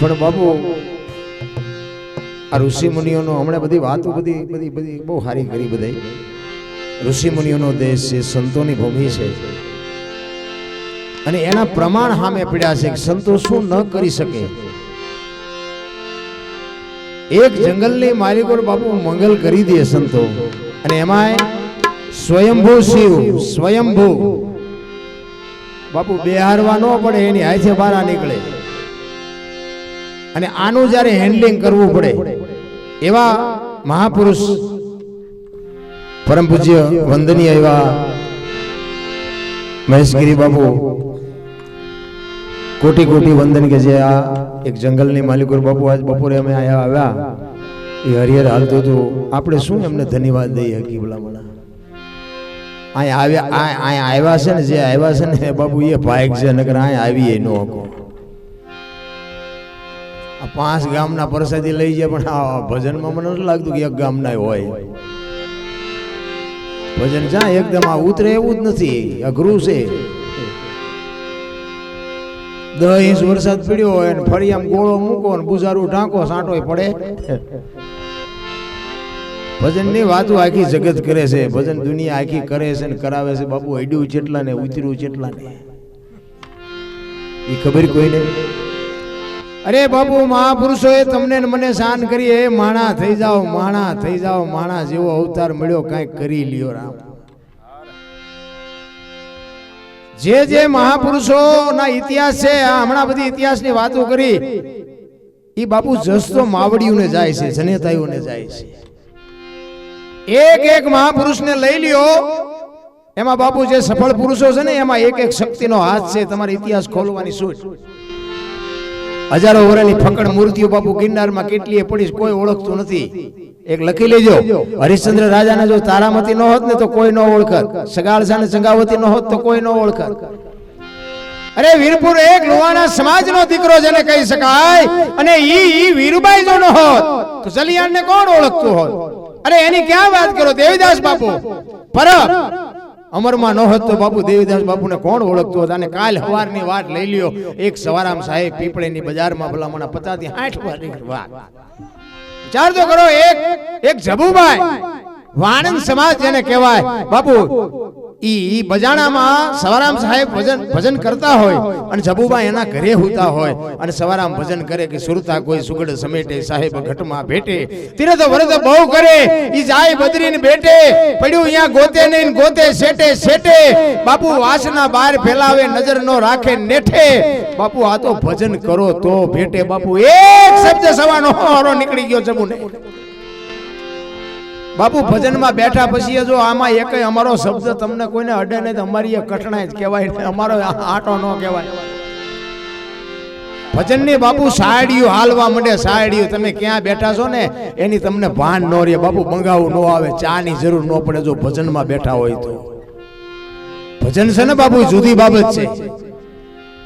પણ બાપુ, આ ઋષિ મુનિઓનો હમણાં બધી વાતો બધી બધી બધી બહુ સારી કરી બધી ઋષિ મુનિઓનો દેશ છે, સંતોની ભૂમિ છે. અને એના પ્રમાણ સામે પડ્યા છે કે સંતો શું ન કરી શકે. એક જંગલની માલિકો બાપુ મંગલ કરી દે સંતો. અને એમાંય સ્વયંભૂ શિવ, સ્વયંભૂ. બાપુ બેહારવા ન પડે, એની હાથે બારા નીકળે. અને આનું જ્યારે હેન્ડલિંગ કરવું પડે, એવા મહાપુરુષ પરમ પૂજ્ય વંદનીય એવા મહેશગીરી બાપુ કોટી કોટી વંદન કે જે આ એક જંગલની માલિકો બાપુ આજ બપોરે અમે અહીંયા આવ્યા, એ હરિહર હાલતું હતું. આપણે શું એમને ધન્યવાદ દઈએ હકી ભલામણા? અહીંયા આવ્યા અહીંયા આવ્યા છે ને, જે આવ્યા છે ને બાપુ એ ભાઈક છે, નકર અહીંયા આવીએ નો હકો. આ પાંચ ગામના પરસાદી લઈ જાય, પણ આ ભજનમાં મને નથી લાગતું કે એક ગામના હોય. ભજન જ્યાં એકદમ આ ઉતરે એવું જ નથી અઘરું છે. દસ ઇંચ વરસાદ પડ્યો હોય ને ફરી આમ ગોળો મૂકો ને બુઝારું ઢાંકો, સાંટોય પડે. ભજનની વાતો આખી જગત કરે છે, ભજન દુનિયા આખી કરે છે ને કરાવે છે. બાપુ, અડ્યું ચેટલા ને ઉતર્યું ચેટલા ને એ ખબર કોઈને? અરે બાપુ, મહાપુરુષોએ તમને મને શાન કરી એ માણા થઈ જાઓ, માણા થઈ જાઓ, માણા જેવો અવતાર મળ્યો કાંઈક કરી લ્યો રામ. જે જે મહાપુરુષોના ઇતિહાસ છે, આ હમણાં બધી ઇતિહાસની વાતો કરી એ બાપુ જસતો માવડીઓને જાય છે જનેતાઈઓને જાય છે. એક એક મહાપુરુષને લઈ લ્યો. એમાં બાપુ જે સફળ પુરુષો છે ને, એમાં એક એક શક્તિનો હાથ છે, તમારે ઇતિહાસ ખોલવાની સૂટ હજારો વર્ષની ફકડ મૂર્તિઓ બાપુ ગિરનારમાં કેટલી પડી કોઈ ઓળખતું નથી. એક લખી લેજો, હરિશ્ચંદ્ર રાજાને જો તારામતી ન હોત ને તો કોઈ ન ઓળખત. સગાળસા સંગાવતી ન હોત તો કોઈ ન ઓળખત. અરે વીરપુર એક લુવાણા સમાજનો દીકરો જેને કહી શકાય, અને ઈ ઈ વીરબાઈ જો ન હોત, તો ચલિયાણને કોણ ઓળખતું હોત? અરે એની ક્યાં વાત કરો, દેવીદાસ બાપુ? પર અમરમાં ન હતો બાપુ દેવીદાસ બાપુને કોણ ઓળખતો હતો? અને કાલ હવારની વાત લઈ લ્યો. એક સવારામ સાહેબ પીપળેની બજારમાં ભલામણા પચાથી આઠ વારની વાત. વિચાર તો કરો, એક એક જબુભાઈ વાણંદ સમાજ જેને કહેવાય. બાપુ ઈ બજાણામાં સવારામ સાહેબ ભજન ભજન કરતા હોય અને જબુબા એના ઘરે હોતા હોય અને સવારામ ભજન કરે કે સુરતા કોઈ સુગડ સમેટે, સાહેબ ઘટમાં ભેટે, તીરથ વરદ બહુ કરે, ઈ જાય બદરીને ભેટે, પડ્યું અહીંયા ગોતે નહીં ગોતે શેટે શેટે, બાપુ વાસના બહાર ફેલાવે, નજર નો રાખે, નેઠે, બાપુ આ તો ભજન કરો તો ભેટે, બાપુ એક શબ્દ સવાનો હોરો નીકળી ગયો જબુને બાપુ, ભજનમાં બેઠા પછી જો આમાં એક અમારો શબ્દ તમને કોઈને અડે નહીં અમારી એ કઠણાઈ જ કહેવાય. અમારો આટો ન કહેવાય. ભજનની બાપુ સાયડીયું હાલવા માંડે સાયડીયું તમે ક્યાં બેઠા છો ને, એની તમને ભાન ન રહે. બાપુ, બંગાવું ન આવે ચા ની જરૂર ન પડે જો ભજનમાં બેઠા હોય તો. ભજન છે ને બાપુ, જુદી બાબત છે.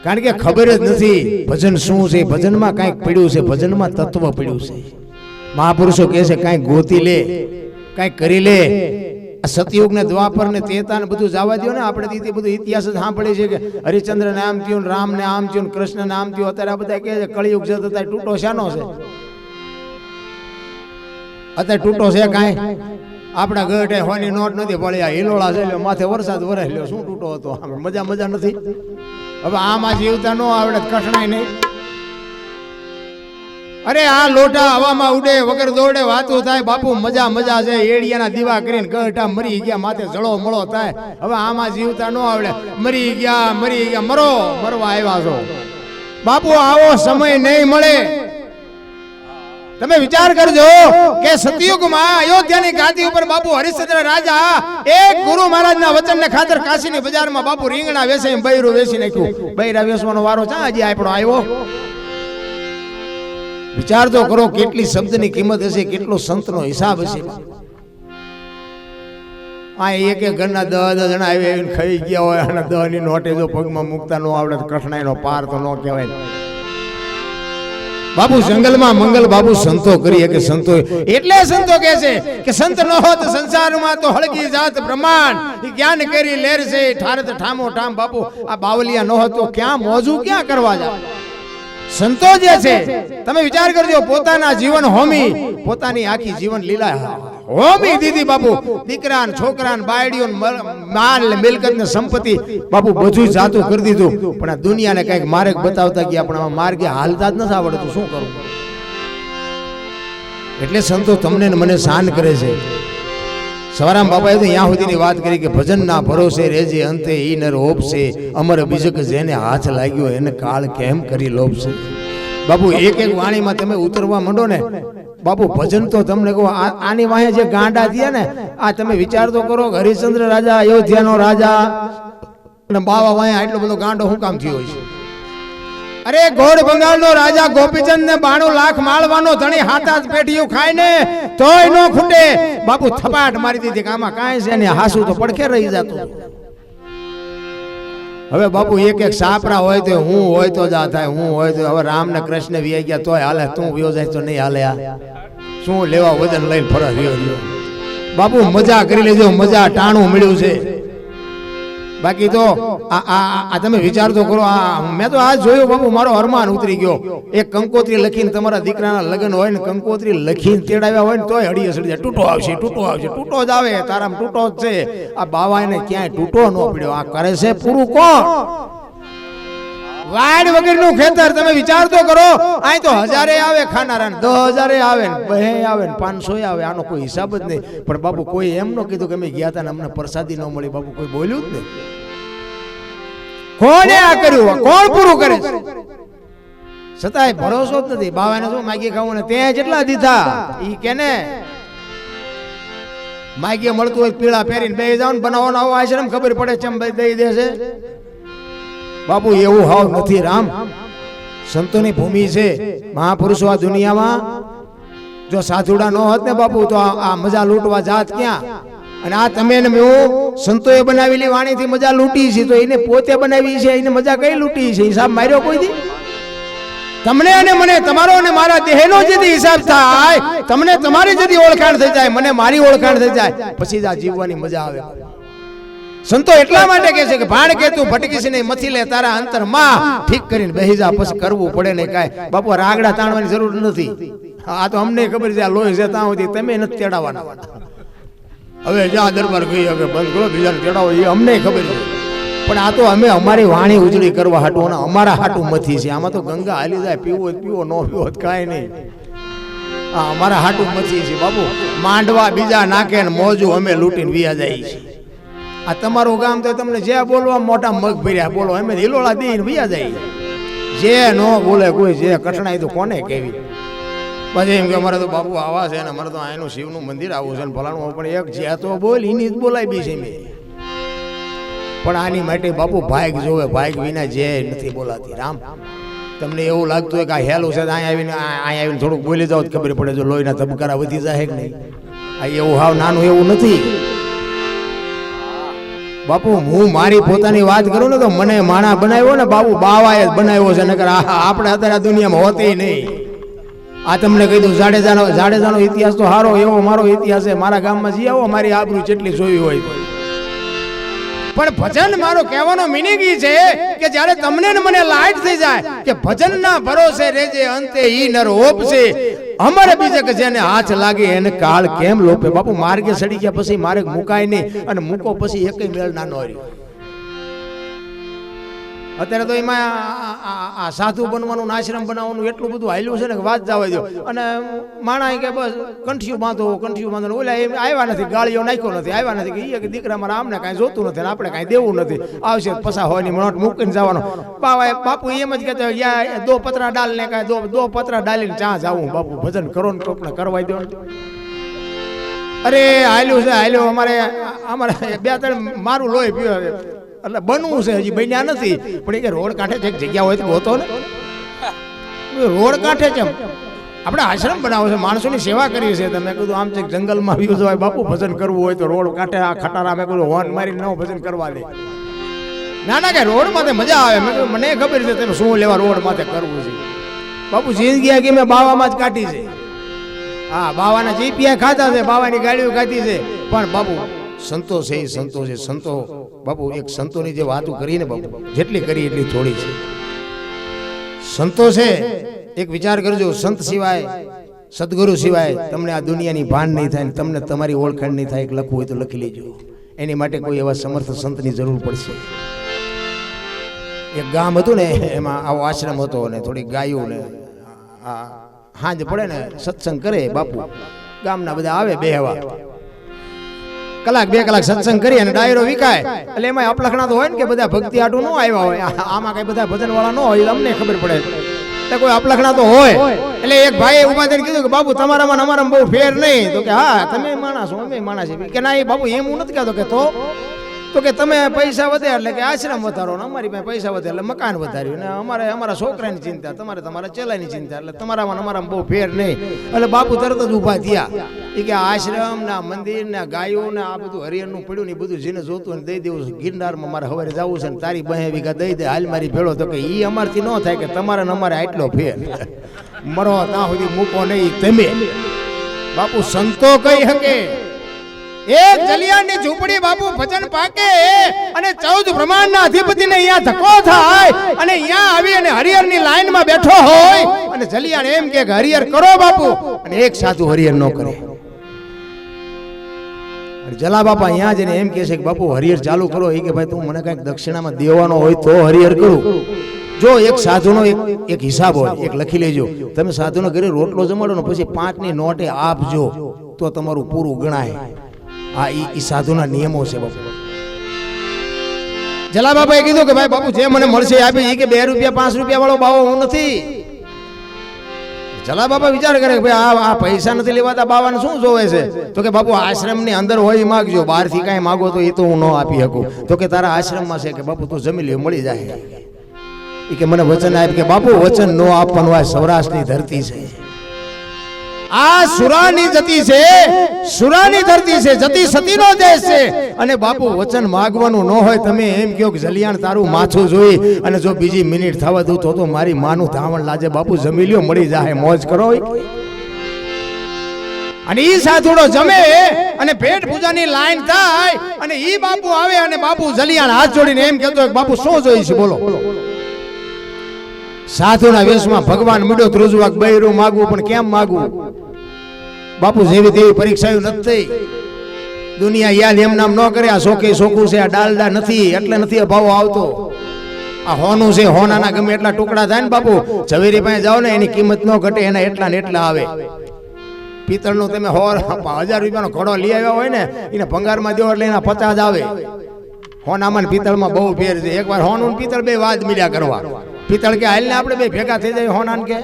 કારણ કે ખબર જ નથી ભજન શું છે. ભજનમાં કાંઈક પડ્યું છે, ભજનમાં તત્વ પડ્યું છે. મહાપુરુષો કહે છે, કાંઈક ગોતી લે. કાંઈક કરી લે. સતયુગ ને દ્વાપર ને તેતા ને બધું જવા દો ને. આપણે તો બધું ઇતિહાસ જ સાંભળીએ છે કે હરિચંદ્ર ને થયું રામ ને આમ થયું કૃષ્ણ ને આમ થયું. અત્યારે આ બધા કહે છે કળિયુગ છે અત્યારે તૂટો શાનો છે. અત્યારે તૂટો છે કાંઈ. આપણા ગઢે હોની નોટ નથી પડી હિલોળા છે માથે વરસાદ વરે લ્યો. શું તૂટો હતો? મજા મજા નથી. હવે આમાં જીવતા ન આવડે કઠણાય નહીં. અરે આ લોટા હવામાં ઉડે, વગર દોડે વાતો થાય. બાપુ, મજા મજા છે. એડિયાના દીવા કરીને ગઢા મરી ગયા, માથે જળો મળો થાય. હવે આમાં જીવતા ન આવડે. મરી ગયા મરી ગયા. મરો, મરવા આવ્યા છો. બાપુ, આવો સમય નહીં મળે. તમે વિચાર કરજો કે સતયુગમાં અયોધ્યાની ગાદી ઉપર બાપુ હરિશ્ચંદ્ર રાજા, એક ગુરુ મહારાજના વચનને ખાતર કાશીની બજારમાં બાપુ રીંગણા વેસે બૈરું વેસી નાખ્યું. બૈરા વેસવાનો વારો ચા હજી આપણો આવ્યો. વિચાર તો કરો કેટલી શબ્દની કિંમત હશે કેટલો સંતનો હિસાબ હશે? આ એક એક ઘરના દહ દહ જણા આવી આવીને ખાઈ ગયા હોય અને દહની નોટે જો પગમાં મૂકતા ન આવડે તો કઠણાઈનો પાર તો ન કહેવાય. બાબુ જંગલમાં મંગલ બાબુ સંતો કરી કે સંતો? એટલે સંતો કહે છે કે સંત ન હોત સંસારમાં તો હળગી જાત બ્રહ્માંડ. જ્ઞાન કરી લેર છે ઠારત ઠામો ઠામ બાપુ. આ બાવલિયા ન હોત તો ક્યાં મોજું ક્યાં કરવા જાવ સંતો જે છે. તમે વિચાર કરજો પોતાના જીવન હોમી પોતાની આખી જીવન લીલા હોમી દીધી બાપુ. દીકરા છોકરા બાયડીઓ માલ ને મિલકત ને સંપત્તિ બાપુ બધું જાતું કરી દીધું. પણ આ દુનિયાને કંઈક માર્ગ બતાવતા ગયા પણ આમાં માર્ગે હાલતા જ નથી આવડતું. શું કરું? એટલે સંતો તમને ને મને શાન કરે છે. સવારામ બાપાએ તો ત્યાં સુધીની વાત કરી કે ભજનના ભરોસે રેજે અંતે ઈ નર ઓપશે અમર બીજક જેને હાથ લાગ્યો એને કાળ કેમ કરી લોભશે? બાપુ, એક એક વાણીમાં તમે ઉતરવા માંડો ને, બાપુ, ભજન તો તમને કહો આની વાહે જે ગાંડા થયા ને, આ તમે વિચાર તો કરો હરિશ્ચંદ્ર રાજા, અયોધ્યાનો રાજા, અને બાવા વાહે આટલો બધો ગાંડો શું કામ થયો છે અરે ગોળ બંગાળનો રાજા ગોપીચંદ ને બાણું લાખ માળવાનો ધણી હાથા જ પેટીયું ખાય ને, તોય નો ખૂટે. બાપુ થપાટ મારી દીધી કે આમાં કાંઈ છે ને હાસુ તો પડખે રહી જતું. હવે બાપુ એક એક સાપરા હોય તો હું હોય તો જ થાય, હું હોય તો હવે રામ ને કૃષ્ણ વી ગયા તોય હાલે, તું વ્યો જાય તો નહીં હાલે આ. શું લેવા વજન લઈને રહ્યો? બાપુ મજા કરી લેજો, મજા ટાણું મળ્યું છે. બાકી તો આ આ તમે વિચાર તો કરો, આ, મેં તો આ જોયું, બાપુ, મારો અરમાન ઉતરી ગયો. એક કંકોત્રી લખીને તમારા દીકરાના લગ્ન હોય ને કંકોત્રી લખીને તેડાવ્યા હોય ને તોય હડીએ સડી જાય. તૂટો આવશે તૂટો આવશે, તૂટો જ આવે, તારામાં તૂટો જ છે. આ બાવાને ક્યાંય તૂટો ન પડ્યો. આ કરે છે પૂરું કોણ? વાડ વગરનું ખેતર તમે વિચાર તો કરો. અહીં તો હજારે આવે ખાનારા દસ હજારે આવે ને બે આવે ને પાંચસો આવે, આનો કોઈ હિસાબ જ નહીં. પણ બાપુ, કોઈ એમ ન કીધું કે અમે ગયા હતા ને અમને પ્રસાદી ન મળી. બાપુ, કોઈ બોલ્યું જ નહીં. કોણે આ કર્યું? કોણ પૂરું કરે છે? છતાંય ભરોસો જ નથી. બાવાને શું માગી ખાવું ને? તે જેટલા દીધા. ઈ કે ને માગીએ મળતું હોય પીળા પહેરીને બે જાવ ને બનાવવાનો આવો આશ્રમ ખબર પડે ચમ દઈ દેશે બાપુ, એવું હાવ નથી, રામ. સંતોની ભૂમિ છે મહાપુરુષો આ દુનિયામાં. જો સાધુડા ન હોત ને બાપુ, તો આ મજા લૂંટવા જાત ક્યાં? અને આ તમે ને હું સંતોએ બનાવેલી વાણીથી મજા લૂંટી છે, તો એને પોતે બનાવી છે, એને મજા કઈ લૂંટી છે? હિસાબ માર્યો કોઈ દી? તમને અને મને, તમારો અને મારા દેહનો જેથી હિસાબ થાય, તમને તમારી જેથી ઓળખાણ થઈ જાય, મને મારી ઓળખાણ થઈ જાય. પછી જ આ જીવવાની મજા આવે. સંતો એટલા માટે કહે છે કે ભાણ કે તું ભટકીશ નહીં મથી લે તારા અંતરમાં ઠીક કરીને બેહી જા પછી કરવું પડે ને કાંઈ. બાપુ રાગડા તાણવાની જરૂર નથી. આ તો અમને ખબર છે, આ લોહી છે, ત્યાં સુધી તમે નથી તેડાવાના. હવે જ્યાં દરબાર ગઈ, હવે બંધ કરો, બીજાને તેડાવો, એ અમને ખબર છે. પણ આ તો અમે અમારી વાણી ઉજળી કરવા હાટું અને અમારા હાટું મથી છે. આમાં તો ગંગા હાલી જાય, પીવો પીવો, ન પીવો કાંઈ નહીં. હા અમારા હાટું મથી છે. બાપુ, માંડવા બીજા નાખે ને મોજું અમે લૂંટીને વિયા જાય છે. આ તમારું ગામ તો તમને જે બોલવા મોટા મગ ભર્યા બોલો અમે હિલોળા દઈને ભૈયા જાય. જે ન બોલે કોઈ, જે કઠણાઈ તો કોને કેવી પછી એમ કે અમારે તો બાપુ આવા છે ને, અમારે તો આનું શિવનું મંદિર આવું છે ને, ફલાણું પણ એક જે તો બોલ એની જ બોલાય બી છે મેં. પણ આની માટે બાપુ ભાઈક જોવે ભાઈક વિના જે નથી બોલાતી, રામ. તમને એવું લાગતું હોય કે આ હેલું છે અહીંયા આવીને અહીંયા આવીને થોડુંક બોલી જાવ ખબર પડે જો લોહીના ધબકારા વધી જાય કે નહીં. આ એવું હાવ નાનું એવું નથી. બાપુ, હું મારી પોતાની વાત કરું ને તો મને માણા બનાવ્યો ને બાપુ, બાવાએ બનાવ્યો છે, નકર આપણે અત્યારે આ દુનિયામાં હોતી નહીં. આ તમને કહી દઉં, જાડેજાનો જાડેજાનો ઇતિહાસ તો સારો એવો મારો ઇતિહાસ છે. મારા ગામમાં જઈ આવો, મારી આબરૂ જેટલી જોઈ હોય. પણ ભજન મારો કહેવાનો મિનિંગ એ છે કે જ્યારે તમને ને મને લાઈટ થઈ જાય કે ભજનના ભરોસે રેજે, અંતે ઈ નર ઓપશે અમારે બીજે કે જેને હાથ લાગે એને કાળ કેમ લોપે? બાપુ માર્ગે સડી ગયા પછી મારે મુકાય નહીં. અને મૂકો પછી એકય મેળ ના નો રહ્યો. અત્યારે તો એમાં આ- સાધુ બનવાનું આશ્રમ બનાવવાનું એટલું બધું હાલ્યું છે ને વાત જવા દો. અને માણા કે બસ કંઠિયું બાંધો કંઠિયું બાંધો ઓલા એમ આવ્યા નથી, ગાળીઓ નાખ્યો નથી, આવ્યા નથી કે કે દીકરા મારા આમને કાંઈ જોતું નથી ને આપણે કાંઈ દેવું નથી. આવશે પસા હોયની નોટ મૂકીને જવાનો. બાવા બાપુ એમ જ કહેતા યા દો પતરા ડાલ ને કાંઈ દો દો પતરા ડાલીને ચા જાવું બાપુ ભજન કરો ને કોકને કરવાઈ દો અરે હાલ્યું છે, હાલ્યું. અમારે અમારે બે ત્રણ મારું લોહી પીવે. એટલે બનવું છે હજી, બન્યા નથી. પણ એ રોડ કાંઠે છે જગ્યા હોય તો ગોતો ને. રોડ કાંઠે છે આપણે આશ્રમ બનાવો છે, માણસોની સેવા કરીએ છીએ. તમે કીધું આમ છે જંગલમાં વ્યૂ હોય બાપુ ભજન કરવું હોય તો રોડ કાંઠે, આ ખટારા મેં કીધું હોર્ન મારીને ન ભજન કરવા દે ના ના કે રોડ માથે મજા આવે. મને ખબર છે તમે શું લેવા રોડ માથે કરવું છે. બાપુ જિંદગી આગી મેં બાવામાં જ કાઢી છે. હા, બાવાના જીપિયા ખાતા છે, બાવાની ગાડીઓ ખાધી છે. પણ બાપુ સંતો છે એ સંતો છે. સંતો, બાપુ, એક સંતોની જે વાતો કરીને બાપુ, જેટલી કરી એટલી થોડી છે. સંતો છે, એક વિચાર કરજો, સંત સિવાય, સદગુરુ સિવાય તમને આ દુનિયાની ભાન નહીં થાય તમને તમારી ઓળખાણ નહીં થાય લખવું હોય તો લખી લેજો. એની માટે કોઈ એવા સમર્થ સંતની જરૂર પડશે. એક ગામ હતું ને, એમાં આવો આશ્રમ હતો ને થોડી ગાયો ને, આ હાંજ પડે ને, સત્સંગ કરે બાપુ. ગામના બધા આવે બેહવા. કલાક, બે કલાક સત્સંગ કરી અને ડાયરો વિકાય. એટલે એમાં અપલખણા તો હોય ને કે બધા ભક્તિ આટું ન આવ્યા હોય. આમાં કઈ બધા ભજન વાળા ન હોય અમને ખબર પડે. એટલે કોઈ અપલખણા તો હોય, એટલે એક ભાઈએ ઊભા થઈને કીધું કે બાપુ તમારામાં અમારા બહુ ફેર નહીં. તો કે, હા, તમે માણસ અમે માણસ કે, ના, એ બાપુ એમ હું નથી કહેતો કે, તો? તો કે, તમે પૈસા વધે એટલે કે આશ્રમ વધારો ને અમારી પાસે પૈસા વધે એટલે મકાન વધાર્યું ને અમારે, અમારા છોકરાની ચિંતા, તમારે તમારા ચેલાની ચિંતા, એટલે તમારામાં અમારા બહુ ફેર નહીં. એટલે બાપુ તરત જ ઊભા થયા. એ કે આ આશ્રમ ના મંદિર ના ગાયો ને આ બધું હરિયરનું પડ્યું ને બધું જેને જોતું ને દઈ દેવું ગિરનાર ગિરનારમાં મારે સવારે જવું છે ને તારી બહે વીઘા દઈ દે, હાલ મારી ભેળો તો કે એ અમારથી ન થાય કે તમારે અમારે આટલો ફેર મરો ત્યાં સુધી મૂકો નહીં, તમે. બાપુ સંતો કઈ હકે? એ જલિયાની ઝૂંપડી બાપુ ભજન પાકે અને ચૌદ બ્રહ્માંડના અધિપતિને અહીંયા ધક્કો થાય અને અહીંયા આવી અને હરિહરની લાઈનમાં બેઠો હોય. અને જલિયાણ એમ કે હરિહર કરો બાપુ અને એક સાધુ હરિહર ન કરે. જલા બાપા અહીંયા જઈને એમ કહે છે કે, બાપુ, હરિહર ચાલુ કરો. એ કે, ભાઈ, તું મને કંઈક દક્ષિણામાં દેવાનો હોય તો હરિહર કરું. જો એક સાધુનો એક એક હિસાબ હોય, એક લખી લેજો. તમે સાધુનો ઘરે રોટલો જમાડો ને પછી પાંચની નોટે આપજો, તો તમારું પૂરું ગણાય. આ એ સાધુના નિયમો છે, બાપુ. જલા બાપાએ કીધું કે, ભાઈ, બાપુ, જે મને મળશે આપી. એ કે, બે રૂપિયા, પાંચ રૂપિયા વાળો બાવો, હું નથી. જલા બાપા વિચાર કરે કે ભાઈ આ પૈસા નથી લેવાતા, બાવાને શું જોવે છે? તો કે બાપુ, આશ્રમની અંદર હોય માગજો, બહારથી કાંઈ માગો તો એ તો હું ન આપી શકું. તો કે તારા આશ્રમમાં છે કે બાપુ, તું જમી લે, મળી જાય. એ કે મને વચન આપ કે બાપુ, વચન ન આપવાનું આ સૌરાષ્ટ્રની ધરતી છે. આ સુરાની જતી છે, સુરાની ધરતી છે, જતી સતીનો દેશ છે. અને બાપુ, વચન માગવાનું ન હોય તમે એમ કહો કે જલિયાણ તારું માથું જોઈ અને જો બીજી મિનિટ થવા દઉં તો મારી માનું ધાવણ લાજે. બાપુ જમી લ્યો મળી જાય, મોજ કરો અને ઈ સાધુડો જમે અને પેટ પૂજાની લાઈન થાય અને ઈ બાપુ આવે અને બાપુ જલિયાણ હાથ જોડીને એમ કહેતો બાપુ, શું જોઈ છે બોલો. સાધુના વેશમાં ભગવાન મળ્યો ધ્રુજવાક બૈરું માગવું, પણ કેમ માગવું? બાપુ જેવી તેવી પરીક્ષાઓ નથી. થઈ દુનિયા યાદ એમ નામ ન કરે, આ શોકે શોકું છે, આ ડાલડા નથી, એટલે નથી અભાવ આવતો. આ હોનું છે, હોનાના ગમે એટલા ટુકડા થાય ને બાપુ, ઝવેરી પાસે જાઓ ને, એની કિંમત ન ઘટે, એના એટલા ને એટલા આવે. પિત્તળનું તમે હોર હજાર રૂપિયાનો ઘોડો લઈ આવ્યા હોય ને, એને ભંગારમાં દેવો એટલે એના પચાસ આવે. હોનામાં પિત્તળમાં બહુ ફેર છે. એકવાર હોનું પિત્તળ બે વાદ મળ્યા કરવા. પિત્તળ કે હાલ ને આપણે બે ભેગા થઈ જાય, હોનાન કે?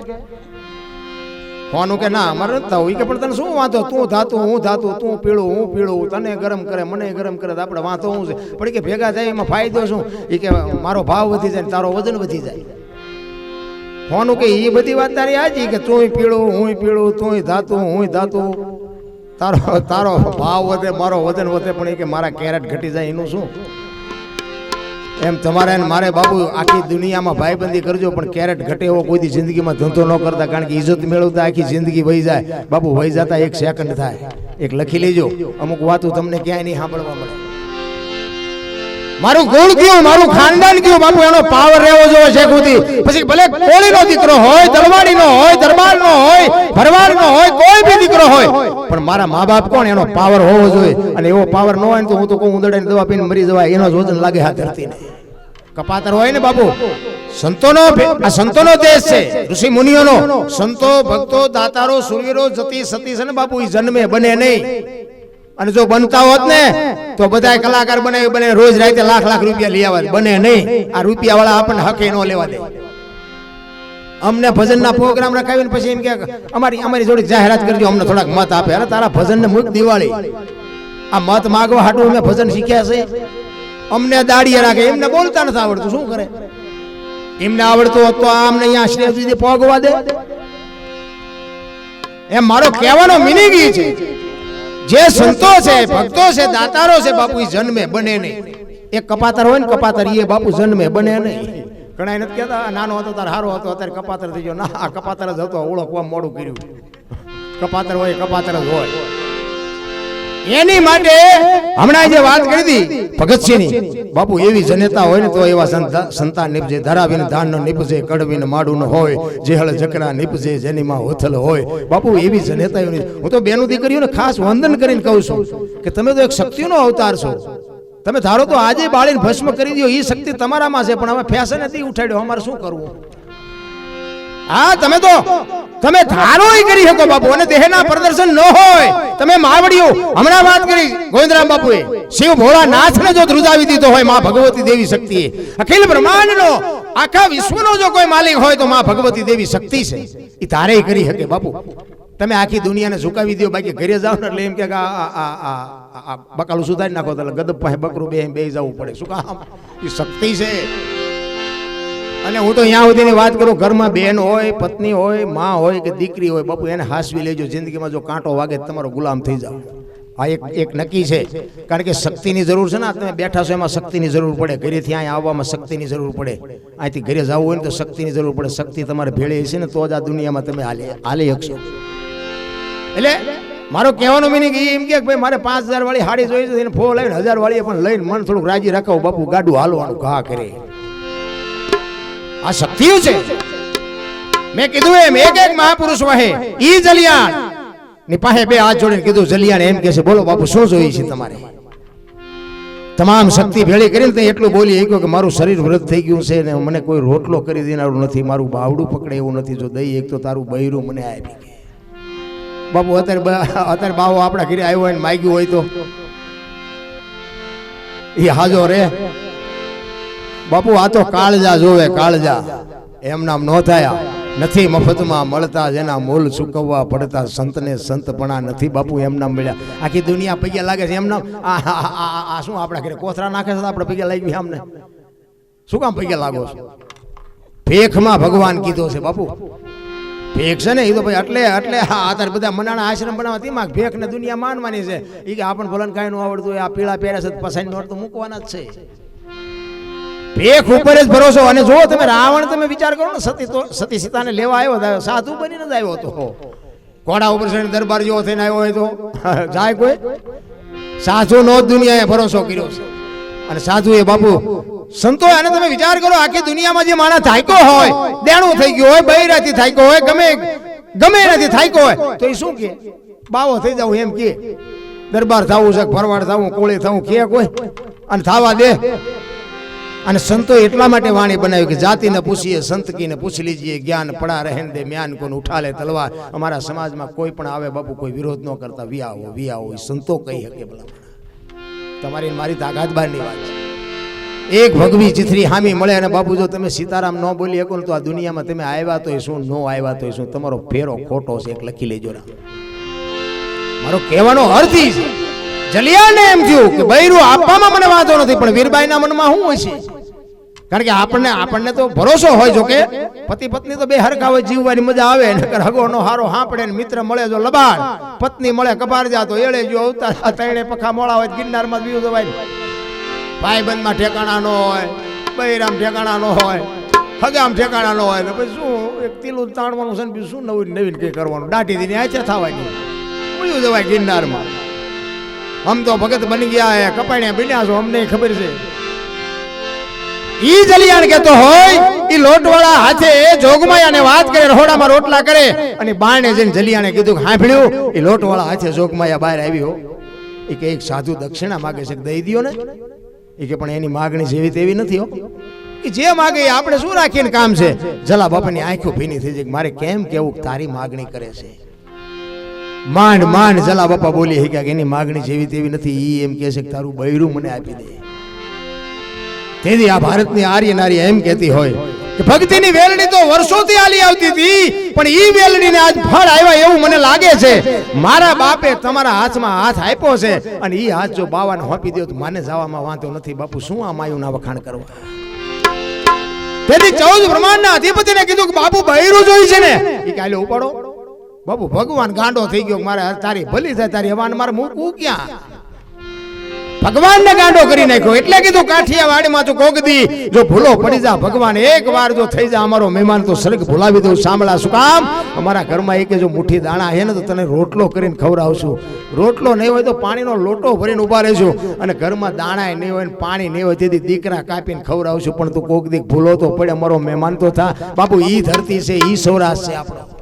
હોનું કે ના અમારે નથી થવું. કે, પણ તને શું વાંધો? તું ધાતું, હું ધાતું, તું પીળું, હું પીળું. તને ગરમ કરે, મને ગરમ કરે, તો આપણે વાંધો હું છે? પણ કે ભેગા થાય, એમાં ફાયદો શું? એ કે, મારો ભાવ વધી જાય તારો વજન વધી જાય. હોનું કે એ બધી વાત તારી આજી કે તું પીળું હું પીળું તું ધાતું હું ધાતું. તારો તારો ભાવ વધે, મારો વજન વધે, પણ એ કે મારા કેરેટ ઘટી જાય, એનું શું? એમ તમારે મારે બાબુ આખી દુનિયામાં ભાઈબંધી કરજો, પણ કેરેટ ઘટે એવો કોઈ જિંદગીમાં ધંધો ન કરતા, કારણ કે ઇજ્જત મેળવતા આખી જિંદગી વહી જાય. બાબુ વહી જતા એક સેકન્ડ થાય. એક લખી લેજો. અમુક વાતો તમને ક્યાંય નહીં સાંભળવા મળે. મારું ગુણ કયું? મારું ખાનદાન કયું? બાપુ, એનો પાવર રહેવો જોઈએ છે સુધી પછી ભલે કોળીનો દીકરો હોય દરવાડીનો હોય દરબારનો હોય ભરવાડનો હોય, પણ મારા મા બાપ કોણ? એનો પાવર હોવો જોઈએ. અને એવો પાવર ન હોય તો હું તો કહું, ઉંદરડાની દવા પીને મરી જવાય. એનો જ લાગે હા ધરતીને કપાતર હોય ને બાપુ? સંતોનો આ સંતોનો દેશ છે. ઋષિ મુનિઓનો. સંતો, ભક્તો, દાતારો, સુરવીરો, જતી સતી છે ને બાપુ એ જન્મે, બને નહીં. અને જો બનતા હોત ને, તો બધા કલાકાર બને બને, રોજ રાતે લાખ લાખ રૂપિયા લઈ આવે બને નહીં. આ રૂપિયા વાળા આપણને હકે ન લેવા દે. અમને ભજનના પ્રોગ્રામ રખાવીને પછી એમ કે, અમારી અમારી જોડે જાહેરાત કરજો અમને થોડાક મત આપે. અરે, તારા ભજન ને મૂક દિવાળી. આ મત માગવા હાટું અમે ભજન શીખ્યા છે. અમને દાડીએ રાખે. એમને બોલતા નથી આવડતું. શું કરે? એમને આવડતું હોત તો આમને અહીંયા સ્ટેજ સુધી પહોંચવા દે. એમ મારો કહેવાનો મિનિંગ એ છે. જે સંતો છે, ભક્તો છે, દાતારો છે, બાપુ જન્મે, બને નહીં. એક કપાતર હોય ને કપાતર એ બાપુ જન્મે, બને નહીં. ઘણા નથી કહેતા નાનો હતો ત્યારે સારો હતો, અત્યારે કપાતર થઈ ગયો. ના, આ કપાતર જ હતો ઓળખવા મોડું કર્યું. કપાતર હોય, કપાતર જ હોય. એની માટે હમણાં જે વાત કરી હતી, ભગતસિંહની, બાપુ, એવી જનેતા હોય ને તો એવા સંતા- સંતાન નીપજે, ધરાવીને ધાન ન નીપજે, કડવીને માડું હોય, જેહળ જકરા નીપજે, જેનીમાં હોથલ હોય. બાપુ, એવી જનતા હું તો બેનું દીકરીઓને ખાસ વંદન કરીને કહું છું કે તમે તો એક શક્તિનો અવતાર છો. તમે ધારો તો આજે બાળીને ભસ્મ કરી દો એ શક્તિ તમારામાં છે, પણ અમે ફેશન નથી ઉઠાડ્યો, અમારે શું કરવું? હા, તમે તો, તમે ધારો એ કરી શકો બાપુ, અને દેહના પ્રદર્શન ન હોય, તમે માવડીઓ, હમણાં વાત કરી ગોવિંદરામ બાપુએ, શિવ ભોળા નાથને જો ધ્રુજાવી દીધો હોયમાં ભગવતી દેવી શક્તિએ, અખિલ બ્રહ્માંડનો, આખા વિશ્વનો જો કોઈ માલિક હોય તો માં ભગવતી દેવી શક્તિ છે. એ તારે કરી શકે બાપુ. તમે આખી દુનિયાને ઝુકાવી દો બાકી ઘરે જાઓ ને એટલે એમ કે આ બકાલું સુધારી નાખો એટલે ગદબ પાસે બકરું બે બે જવું પડે. શું કામ? એ શક્તિ છે. અને હું તો અહીંયા સુધીની વાત કરું, ઘરમાં બેન હોય, પત્ની હોય, માં હોય કે દીકરી હોય, બાપુ એને હાસવી લેજો. જિંદગીમાં જો કાંટો વાગે તમારો ગુલામ થઈ જાવ આ એક એક નક્કી છે. કારણ કે શક્તિની જરૂર છે ને તમે બેઠા છો એમાં શક્તિની જરૂર પડે. ઘરેથી અહીંયા આવવામાં શક્તિની જરૂર પડે. અહીંથી ઘરે જવું હોય ને તો શક્તિની જરૂર પડે. શક્તિ તમારે ભેળે હશે ને, તો જ આ દુનિયામાં તમે હાલે, હાલી શકશો. એટલે મારો કહેવાનો મિનિંગ એમ કે ભાઈ, મારે પાંચ હજાર વાળી હાડી જોઈ છે ફો લઈને હજાર વાળી પણ લઈને મન થોડુંક રાજી રાખો બાપુ ગાડું હાલવાનું ઘા કરે. આ શક્તિઓ છે. મેં કીધું એમ, એક એક મહાપુરુષ વહે, ઈ જલિયાણ. ની પાસે બે હાથ જોડીને કીધું, જલિયાણ એમ કે છે, બોલો બાપુ, શું જોઈએ છે તમારે? તમામ શક્તિ ભેળી કરીને તે એટલું બોલી શક્યો કે મારું શરીર વૃદ્ધ થઈ ગયું છે ને મને કોઈ રોટલો કરી દેનારું નથી, મારું બાવડું પકડે એવું નથી, જો દઈ એક તો તારું બૈરું મને આપી બાપુ, અત્યારે અત્યારે બાવો આપણા ઘરે આવ્યો હોય ને માગ્યું હોય તો. એ હાજો રે. બાપુ, આ તો કાળજા જોવે, કાળજા. એમ નામ નો થયા. નથી મફતમાં મળતા જેના મૂલ ચૂકવવા પડતા સંતને સંતપણા નથી. બાપુ, એમ નામ મળ્યા. આખી દુનિયા પૈયા લાગે છે એમ નામ. આ શું આપણા ઘરે કોથરા નાખે છે આપણે પૈયા લાગી અમને શું કામ પૈયા લાગો છો? ભેખમાં ભગવાન કીધો છે, બાપુ. ભેખ છે ને એ તો ભાઈ એટલે એટલે હા અત્યારે બધા મનાણા આશ્રમ બનાવવા તેમાં ભેખ ને દુનિયા માનવાની છે. એ કે આપણને ભલન કાંઈ ન આવડતું હોય, આ પીળા પહેર્યા છે પસાઈ નોટ તો મૂકવાના જ છે. ભેખ ઉપર જ ભરોસો. અને જો તમે, રાવણ તમે વિચાર કરો ને, સતી તો સતી સીતાને લેવા આવ્યો તો સાધુ બનીને જ આવ્યો હતો. ઘોડા ઉપર છે દરબાર જેવો થઈને આવ્યો હોય તો. જાય કોઈ? સાધુ નો દુનિયાએ ભરોસો કર્યો છે. અને સાધુ એ બાપુ સંતો આને તમે વિચાર કરો, આખી દુનિયામાં જે માણસ થાયકો હોય, દેણું થઈ ગયું હોય, બૈરાથી થાયકો હોય, ગમે ગમે એનાથી થાયકો હોય, તો એ શું કે? બાવો થઈ જાવ એમ કે, દરબાર થવું છે ફરવાડ થવું, કોળી થવું, કે કોઈ? અને થાવા દે. અને સંતો એટલા માટે વાણી બનાવી કે જાતિને પૂછીએ સંત કીને પૂછી લીજીએ, જ્ઞાન પડા રહેન દે, મ્યાન કોને ઉઠા લે તલવાર. અમારા સમાજમાં કોઈ પણ આવે બાપુ, કોઈ વિરોધ ન કરતા, વિયાવો વિયાવો સંતો કહી શકે ભલા. તમારી મારી તાકાત બહારની વાત છે. એક ભગવી ચિથરી હામી મળે અને બાપુ, જો તમે સીતારામ ન બોલી શકો તો આ દુનિયામાં તમે આવ્યા તો શું, ન આવ્યા તો શું? તમારો ફેરો ખોટો છે, એક લખી લેજો ના. મારો કહેવાનો અર્થ છે. જલિયાને એમ થયું કે બૈરું આપવામાં મને વાંધો નથી, પણ વીરબાઈના મનમાં શું છે કારણ કે આપણને આપણને તો ભરોસો હોય જો કે પતિ પત્ની તો બે હરખા હોય જીવવાની મજા આવે નકર હગો નો હારો હાંપડે ને મિત્ર મળે જો લબાડ. પત્ની મળે કબાર જાતો એળે જો અવતાર આ ત્રણે પખા મોળા હોય ગિરનારમાં બીજું દવાય ભાઈ ભાઈબંધમાં ઠેકાણા નો હોય બૈરામ ઠેકાણા નો હોય હગામ ઠેકાણા નો હોય તો પછી શું? એક તીલું તાણવાનું છે ને બીજું શું નવીન નવીન કઈ કરવાનું? દાટી દીને આચે થવાની બીજું જવાય ગિરનારમાં. આમ તો ભગત બની ગયા હે કપાણ્યા બન્યા છો અમને ખબર છે. ઈ જલિયાણ કેતો હોય, ઈ લોટવાળા હાથે જોગમાયાને વાત કરે, રહોડામાં રોટલા કરે. અને બાણે જઈને જલિયાણે કીધું કે સાંભળ્યું ઈ લોટવાળા હાથે જોગમાયા બહાર આવ્યો એ કે એક સાધુ દક્ષિણા માગે છે કે દઈ દ્યો ને. એ કે પણ એની માગણી જેવી તેવી નથી હો. એ જે માગે આપણે શું રાખીને કામ છે? જલા બાપાની આંખો ભીની થઈ જાય કે, મારે કેમ કેવું તારી માગણી કરે છે? માંડ માંડ જલા બાપા બોલી હે કે, એની માગણી જેવી તેવી નથી એ એમ કહે છે કે, તારું બૈરું મને આપી દે. તેથી આ ભારતની આર્ય નારી એમ કહેતી હોય કે ભક્તિની વેલણી તો વર્ષોથી આલી આવતી હતી, પણ ઈ વેલણીને આજ ફળ આવ્યા એવું મને લાગે છે. મારા બાપે તમારા હાથમાં હાથ આપ્યો છે અને ઈ હાથ જો બાવાને હોપી દો તો માને જવામાં વાંધો નથી બાપુ, શું આ માયુના વખાણ કરવા? તેથી ચૌદ બ્રહ્માંડના અધિપતિને કીધું કે બાપુ બૈરું જોઈ છે ને. એ કાલે ઉપાડો. બાપુ ભગવાન ગાંડો થઈ ગયો મારે તારી ભલી થાય, તારી હવાન મારે મૂકવું ક્યાં? ભગવાનને ગાંડો કરી નાખ્યો. એટલે કીધું, કાઠિયાવાડીમાં તું કોક દી જો ભૂલો પડી જા ભગવાન. એક વાર જો થઈ જા અમારો મહેમાન, તો સરગ ભૂલાવી દઉં, સાંભળા શું કામ? અમારા ઘરમાં એક જો મુઠ્ઠી દાણા હે ને, તો તને રોટલો કરીને ખવડાવશું. રોટલો નહીં હોય તો પાણીનો લોટો ભરીને ઊભા રહેજો. અને ઘરમાં દાણા નહીં હોય પાણી નહીં હોય, તેથી દીકરા કાપીને ખવડાવશું. પણ તું કોક દીક ભૂલો તો પડે, અમારો મહેમાન તો થા. બાપુ, ઈ ધરતી છે, ઈ સૌરાષ્ટ્ર છે આપણો.